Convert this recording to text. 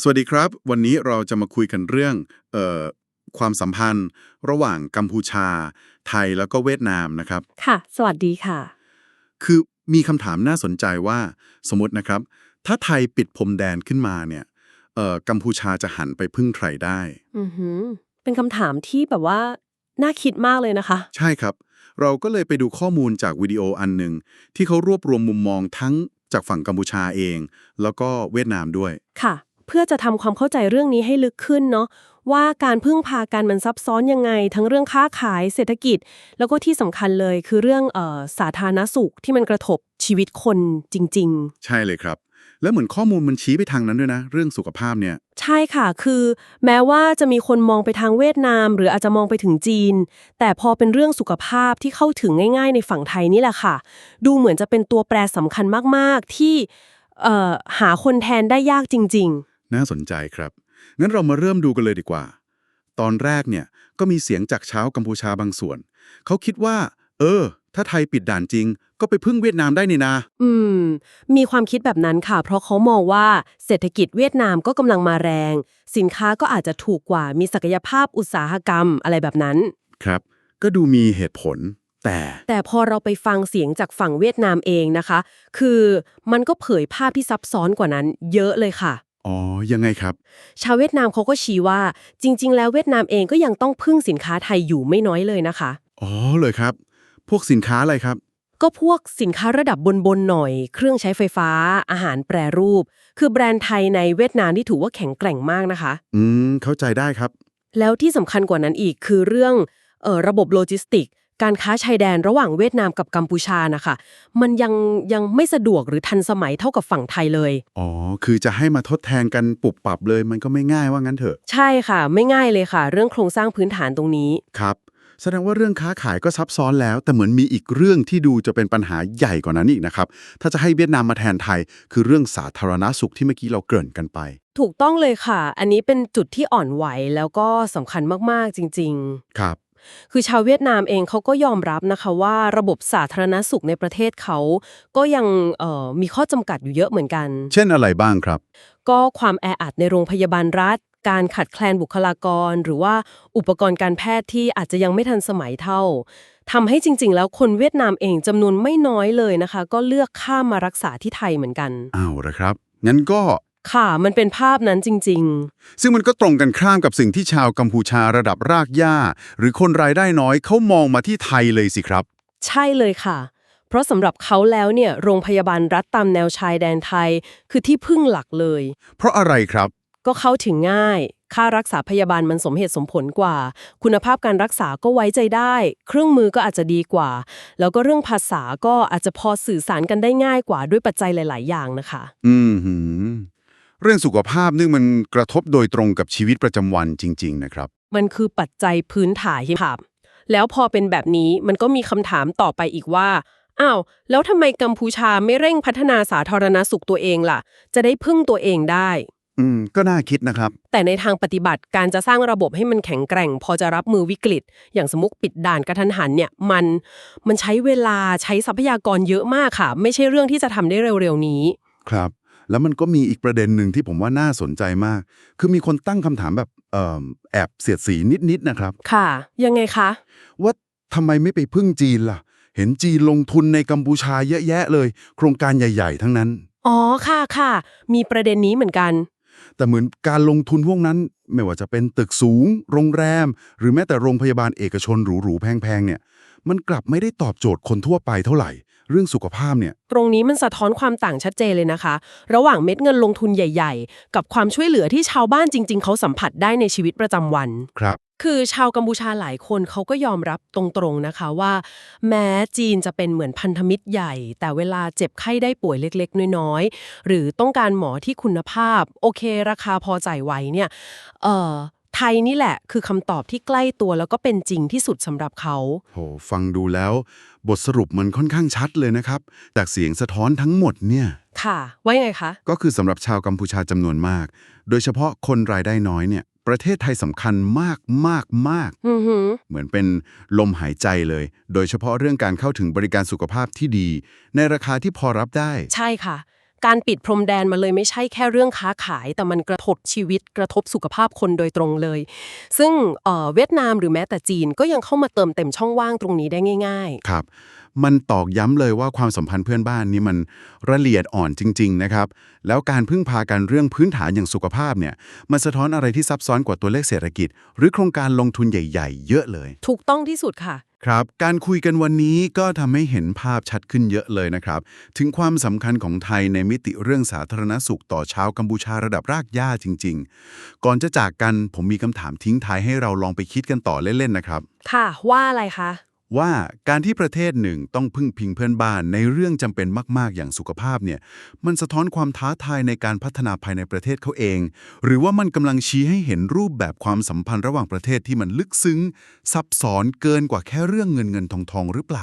สวัสดีครับ วันนี้เราจะมาคุยกันเรื่องเอ่อความสัมพันธ์ ระหว่างกัมพูชา ไทยแล้วก็เวียดนามนะครับ ค่ะ สวัสดีค่ะ คือมีคำถามน่าสนใจว่า สมมตินะครับ ถ้าไทยปิดพรมแดนขึ้นมาเนี่ยเอ่อกัมพูชาจะหันไปพึ่งใครได้ อือหือ เป็นคำถามที่แบบว่า น่าคิดมากเลยนะคะ ใช่ครับ เราก็เลยไปดูข้อมูลจากวิดีโออันหนึ่งที่เขารวบรวมมุมมองทั้งจากฝั่งกัมพูชาเอง แล้วก็เวียดนามด้วยค่ะ เพื่อจะทำความเข้าใจเรื่องนี้ให้ลึกขึ้นเนาะว่าการพึ่งพากันมันซับซ้อนยังไง ทั้งเรื่องค้าขายเศรษฐกิจ แล้วก็ที่สำคัญเลยคือเรื่องเอ่อสาธารณสุขที่มันกระทบชีวิตคนจริง ๆ ใช่เลยครับ แล้วเหมือนข้อมูลมันชี้ไปทางนั้นด้วยนะ เรื่องสุขภาพเนี่ย ใช่ค่ะ คือแม้ว่าจะมีคนมองไปทางเวียดนาม หรืออาจจะมองไปถึงจีน แต่พอเป็นเรื่องสุขภาพที่เข้าถึงง่าย ๆ ในฝั่งไทยนี่แหละค่ะ ดูเหมือนจะเป็นตัวแปรสำคัญมากๆที่เอ่อหาคนแทนได้ยากจริง น่าสนใจครับ งั้นเรามาเริ่มดูกันเลยดีกว่า ตอนแรกเนี่ยก็มีเสียงจากชาวกัมพูชาบางส่วน เขาคิดว่า เออ ถ้าไทยปิดด่านจริง ก็ไปพึ่งเวียดนามได้นี่นาๆอืม มีความคิดแบบนั้นค่ะ เพราะเขามองว่าเศรษฐกิจเวียดนามก็กำลังมาแรง สินค้าก็อาจจะถูกกว่า มีศักยภาพอุตสาหกรรมอะไรแบบนั้น ครับ ก็ดูมีเหตุผล แต่ แต่พอเราไปฟังเสียงจากฝั่งเวียดนามเองนะคะ คือมันก็เผยภาพที่ซับซ้อนกว่านั้น เยอะเลยค่ะ อ๋อ ยังไงครับ ชาวเวียดนามเขาก็ชี้ว่า จริง ๆ แล้วเวียดนามเองก็ยังต้องพึ่งสินค้าไทยอยู่ไม่น้อยเลยนะคะ อ๋อเลยครับ พวกสินค้าอะไรครับ ก็พวกสินค้าระดับบน ๆ หน่อย เครื่องใช้ไฟฟ้า อาหารแปรรูป คือแบรนด์ไทยในเวียดนามที่ถือว่าแข็งแกร่งมากนะคะ อืม เข้าใจได้ครับ แล้วที่สำคัญกว่านั้นอีกคือเรื่องเออระบบโลจิสติก การค้าชายแดนระหว่างเวียดนามกับกัมพูชานะคะมันยังยังไม่สะดวกหรือทันสมัยเท่ากับฝั่งไทยเลย อ๋อ คือจะให้มาทดแทนกันปุบปรับเลย มันก็ไม่ง่ายว่างั้นเถอะ ใช่ค่ะ ไม่ง่ายเลยค่ะ เรื่องโครงสร้างพื้นฐานตรงนี้ ครับ แสดงว่าเรื่องค้าขายก็ซับซ้อนแล้ว แต่เหมือนมีอีกเรื่องที่ดูจะเป็นปัญหาใหญ่กว่านั้นอีกนะครับ ถ้าจะให้เวียดนามมาแทนไทย คือเรื่องสาธารณสุขที่เมื่อกี้เราเกริ่นกันไป ถูกต้องเลยค่ะ อันนี้เป็นจุดที่อ่อนไหวแล้วก็สำคัญมากๆจริงครับๆ คือชาวเวียดนามเองเขาก็ยอมรับนะคะว่าระบบสาธารณสุขในประเทศเขาก็ยังเอ่อมีข้อจำกัดอยู่เยอะเหมือนกัน เช่นอะไรบ้างครับ ก็ความแออัดในโรงพยาบาลรัฐ การขาดแคลนบุคลากร หรือว่าอุปกรณ์การแพทย์ที่อาจจะยังไม่ทันสมัยเท่าทำให้จริง ๆ แล้วคนเวียดนามเองจำนวนไม่น้อยเลยนะคะ ก็เลือกข้ามมารักษาที่ไทยเหมือนกันอ้าวละครับงั้นก็ ค่ะมันเป็นภาพนั้นจริง ซึ่งมันก็ตรงกันข้ามกับสิ่งที่ชาวกัมพูชาระดับรากหญ้า หรือคนรายได้น้อยเขามองมาที่ไทยเลยสิครับ ๆ ใช่เลยค่ะ เพราะสำหรับเขาแล้วเนี่ยโรงพยาบาลรัฐตามแนวชายแดนไทย คือที่พึ่งหลักเลย เพราะอะไรครับ ก็เข้าถึงง่าย ค่ารักษาพยาบาลมันสมเหตุสมผลกว่า คุณภาพการรักษาก็ไว้ใจได้ เครื่องมือก็อาจจะดีกว่า แล้วก็เรื่องภาษาก็อาจจะพอสื่อสารกันได้ง่ายกว่าด้วยปัจจัยหลาย ๆ อย่างนะคะ อืมหืม เรื่องสุขภาพนี่มันกระทบโดยตรงกับชีวิตประจำวันจริง ๆ นะครับ มันคือปัจจัยพื้นฐานค่ะแล้วพอเป็นแบบนี้มันก็มีคำถามต่อไปอีกว่าอ้าวแล้วทำไมกัมพูชาไม่เร่งพัฒนาสาธารณสุขตัวเองล่ะ จะได้พึ่งตัวเองได้ อืม ก็น่าคิดนะครับ แต่ในทางปฏิบัติการจะสร้างระบบให้มันแข็งแกร่ง พอจะรับมือวิกฤต อย่างสมมติปิดด่านกระทันหันเนี่ยมันมันใช้เวลาใช้ทรัพยากรเยอะมากค่ะ ไม่ใช่เรื่องที่จะทำได้เร็วๆนี้ ครับ แล้วมันก็มีอีกประเด็นหนึ่งที่ผมว่าน่าสนใจมาก คือมีคนตั้งคำถามแบบเอ่อแอบเสียดสีนิดๆนะครับ ค่ะ ยังไงคะ ว่าทำไมไม่ไปพึ่งจีนล่ะ เห็นจีนลงทุนในกัมพูชาเยอะแยะเลย โครงการใหญ่ๆ ทั้งนั้น อ๋อ ค่ะค่ะ มีประเด็นนี้เหมือนกัน แต่เหมือนการลงทุนพวกนั้น ไม่ว่าจะเป็นตึกสูง โรงแรม หรือแม้แต่โรงพยาบาลเอกชนหรูๆแพงๆเนี่ย มันกลับไม่ได้ตอบโจทย์คนทั่วไปเท่าไหร่ เรื่องสุขภาพเนี่ย ตรงนี้มันสะท้อนความต่างชัดเจนเลยนะคะ ระหว่างเม็ดเงินลงทุนใหญ่ ๆ กับความช่วยเหลือที่ชาวบ้านจริง ๆ เขาสัมผัสได้ในชีวิตประจำวัน ครับ คือชาวกัมพูชาหลายคนเขาก็ยอมรับตรงๆนะคะว่า แม้จีนจะเป็นเหมือนพันธมิตรใหญ่ แต่เวลาเจ็บไข้ได้ป่วยเล็กๆ น้อยๆ หรือต้องการหมอที่คุณภาพ โอเค ราคาพอจ่ายไหวเนี่ย เอ่อไทยนี่แหละ คือคำตอบที่ใกล้ตัวแล้วก็เป็นจริงที่สุดสำหรับเขา โหฟังดูแล้ว บทสรุปมันค่อนข้างชัดเลยนะครับ จากเสียงสะท้อนทั้งหมดเนี่ย ค่ะ ว่ายังไงคะ ก็คือสำหรับชาวกัมพูชาจำนวนมาก โดยเฉพาะคนรายได้น้อยเนี่ย ประเทศไทยสำคัญมากมากมาก อือหือ เหมือนเป็นลมหายใจเลย โดยเฉพาะเรื่องการเข้าถึงบริการสุขภาพที่ดี ในราคาที่พอรับได้ ใช่ค่ะ การปิดพรมแดนมาเลยไม่ใช่แค่เรื่องค้าขาย แต่มันกระทบชีวิตกระทบสุขภาพคนโดยตรงเลย ซึ่งเอ่อเวียดนามหรือแม้แต่จีนก็ยังเข้ามาเติมเต็มช่องว่างตรงนี้ได้ง่าย ๆ ครับ มันตอกย้ำเลยว่าความสัมพันธ์เพื่อนบ้านนี่มันละเอียดอ่อนจริง ๆ นะครับ แล้วการพึ่งพากันเรื่องพื้นฐานอย่างสุขภาพเนี่ยมันสะท้อนอะไรที่ซับซ้อนกว่าตัวเลขเศรษฐกิจ หรือโครงการลงทุนใหญ่ ๆ เยอะเลย ถูกต้องที่สุดค่ะ ครับ การคุยกันวันนี้ก็ทำให้เห็นภาพชัดขึ้นเยอะเลยนะครับ ถึงความสำคัญของไทยในมิติเรื่องสาธารณสุขต่อชาวกัมพูชาระดับรากหญ้าจริง ๆ ก่อนจะจากกันผมมีคำถามทิ้งท้ายให้เราลองไปคิดกันต่อเล่น ๆ นะครับ ค่ะ ว่าอะไรคะ ว่าการที่ประเทศหนึ่งต้องพึ่งพิงเพื่อนบ้านในเรื่องจำเป็นมากๆ อย่างสุขภาพเนี่ย มันสะท้อนความท้าทายในการพัฒนาภายในประเทศเขาเอง หรือว่ามันกำลังชี้ให้เห็นรูปแบบความสัมพันธ์ระหว่างประเทศที่มันลึกซึ้ง ซับซ้อนเกินกว่าแค่เรื่องเงินเงินทองทองหรือเปล่า